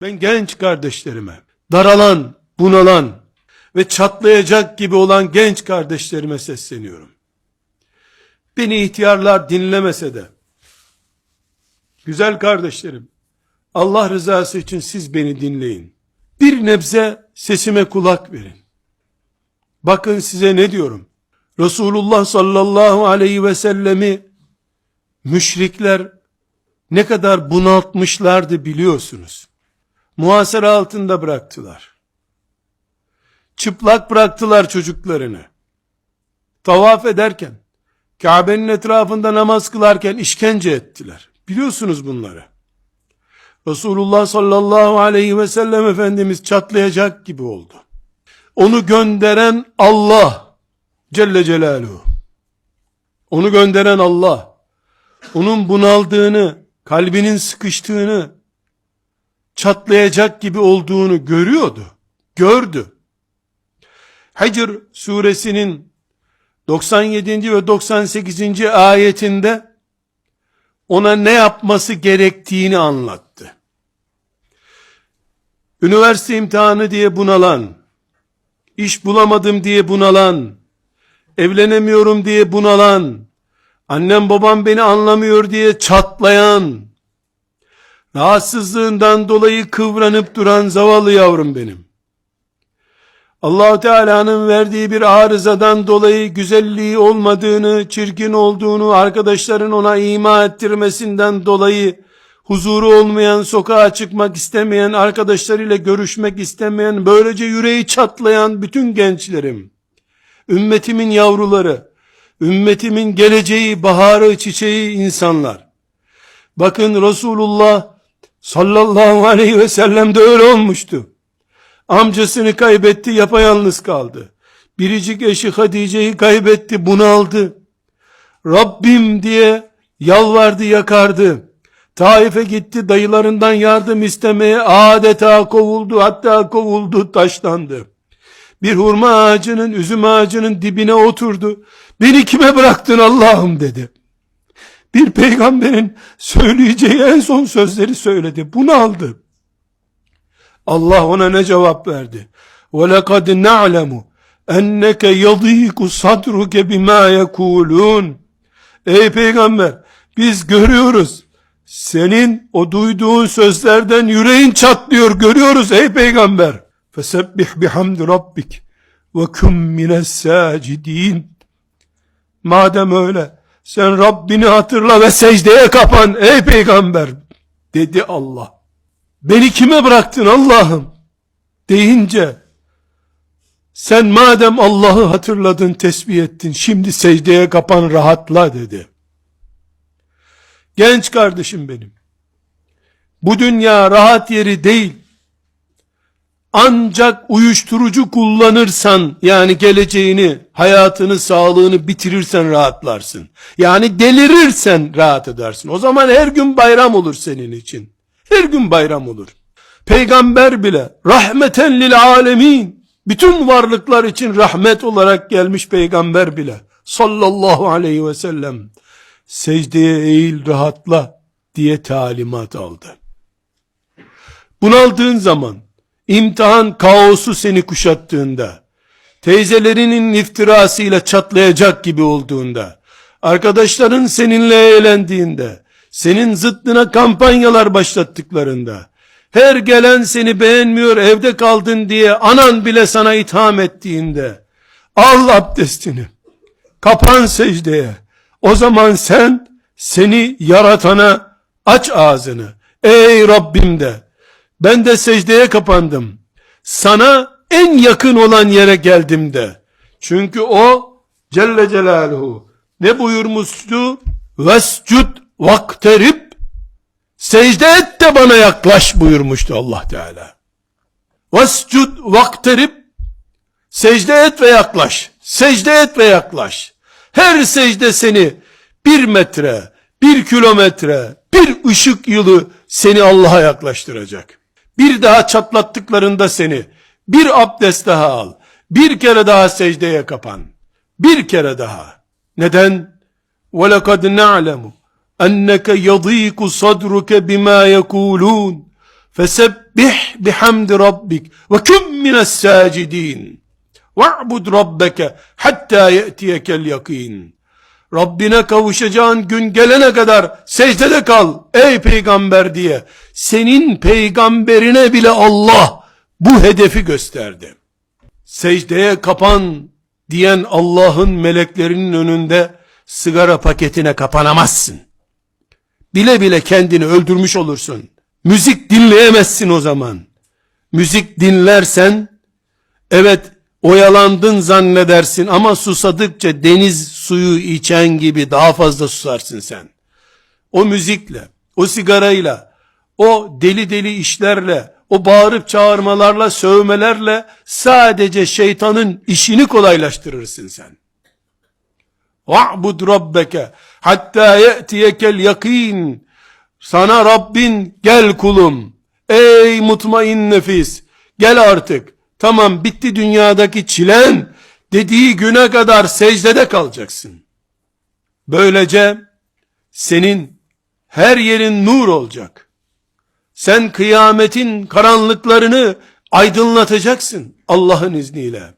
Ben genç kardeşlerime, daralan, bunalan ve çatlayacak gibi olan genç kardeşlerime sesleniyorum. Beni ihtiyarlar dinlemese de, güzel kardeşlerim, Allah rızası için siz beni dinleyin. Bir nebze sesime kulak verin. Bakın size ne diyorum. Resulullah sallallahu aleyhi ve sellemi müşrikler ne kadar bunaltmışlardı biliyorsunuz. Muhasara altında bıraktılar. Çıplak bıraktılar çocuklarını. Tavaf ederken, Kabe'nin etrafında namaz kılarken işkence ettiler. Biliyorsunuz bunları. Resulullah sallallahu aleyhi ve sellem Efendimiz çatlayacak gibi oldu. Onu gönderen Allah Celle Celaluhu. Onu gönderen Allah. Onun bunaldığını, kalbinin sıkıştığını, çatlayacak gibi olduğunu görüyordu. Gördü. Hicr suresinin 97. ve 98. ayetinde ona ne yapması gerektiğini anlattı. Üniversite imtihanı diye bunalan, iş bulamadım diye bunalan, evlenemiyorum diye bunalan, annem babam beni anlamıyor diye çatlayan, rahatsızlığından dolayı kıvranıp duran zavallı yavrum benim. allah Teala'nın verdiği bir arızadan dolayı güzelliği olmadığını, çirkin olduğunu, arkadaşların ona ima ettirmesinden dolayı huzuru olmayan, sokağa çıkmak istemeyen, arkadaşlarıyla görüşmek istemeyen, böylece yüreği çatlayan bütün gençlerim, ümmetimin yavruları, ümmetimin geleceği, baharı, çiçeği insanlar. Bakın Resulullah sallallahu aleyhi ve sellem de öyle olmuştu. Amcasını kaybetti, yapayalnız kaldı. Biricik eşi Hatice'yi kaybetti, bunaldı. Rabbim diye yalvardı, yakardı. Taif'e gitti, dayılarından yardım istemeye adeta kovuldu, hatta kovuldu, taşlandı. Bir hurma ağacının, üzüm ağacının dibine oturdu. Beni kime bıraktın Allah'ım dedi Bir peygamberin söyleyeceği en son sözleri söyledi. Bunu aldı. Allah ona ne cevap verdi? وَلَقَدْ نَعْلَمُ اَنَّكَ يَضِيكُ صَدْرُكَ بِمَا يَكُولُونَ Ey peygamber biz görüyoruz. Senin o duyduğun sözlerden yüreğin çatlıyor görüyoruz ey peygamber. فَسَبِّحْ بِحَمْدِ رَبِّكِ وَكُمْ مِنَ السَّاجِد۪ينَ Madem öyle sen Rabbini hatırla ve secdeye kapan ey peygamber dedi Allah. Beni kime bıraktın Allah'ım deyince sen madem Allah'ı hatırladın tesbih ettin şimdi secdeye kapan rahatla dedi. Genç kardeşim benim. Bu dünya rahat yeri değil. Ancak uyuşturucu kullanırsan yani geleceğini, hayatını, sağlığını bitirirsen rahatlarsın. Yani delirirsen rahat edersin. O zaman her gün bayram olur senin için. Her gün bayram olur. Peygamber bile rahmeten lil alemin bütün varlıklar için rahmet olarak gelmiş peygamber bile sallallahu aleyhi ve sellem secdeye eğil rahatla diye talimat aldı. Bunaldığın zaman imtihan kaosu seni kuşattığında, teyzelerinin iftirasıyla çatlayacak gibi olduğunda, arkadaşların seninle eğlendiğinde, senin zıttına kampanyalar başlattıklarında, her gelen seni beğenmiyor evde kaldın diye anan bile sana itham ettiğinde, al abdestini, kapan secdeye, o zaman sen seni yaratana aç ağzını, ey Rabbim de, ben de secdeye kapandım. Sana en yakın olan yere geldim de. Çünkü o Celle Celaluhu ne buyurmuştu? Vescud vakterib secde et de bana yaklaş buyurmuştu Allah Teala. Vescud vakterib secde et ve yaklaş. Secde et ve yaklaş. Her secde seni bir metre, bir kilometre, bir ışık yılı seni Allah'a yaklaştıracak. Bir daha çatlattıklarında seni bir abdest daha al. Bir kere daha secdeye kapan. Bir kere daha. Neden? وَلَقَدْ نَعْلَمُ اَنَّكَ يَضِيكُ صَدْرُكَ بِمَا يَكُولُونَ Fesebbih bihamdi rabbik ve kum mines sacidin. Ve'bud rabbeke hatta ye'tiyekel yakin. Rabbine kavuşacağın gün gelene kadar secdede kal ey peygamber diye. Senin peygamberine bile Allah bu hedefi gösterdi. Secdeye kapan diyen Allah'ın meleklerinin önünde sigara paketine kapanamazsın. Bile bile kendini öldürmüş olursun. Müzik dinleyemezsin o zaman. Müzik dinlersen evet oyalandın zannedersin ama susadıkça deniz suyu içen gibi daha fazla susarsın sen. O müzikle, o sigarayla, o deli deli işlerle, o bağırıp çağırmalarla, sövmelerle sadece şeytanın işini kolaylaştırırsın sen. Va'bud rabbeke hatta ye'tiyekel yakin. Sana Rabbin gel kulum. Ey mutmain nefis. Gel artık. Tamam bitti dünyadaki çilen. Dediği güne kadar secdede kalacaksın. Böylece senin her yerin nur olacak. Sen kıyametin karanlıklarını aydınlatacaksın Allah'ın izniyle.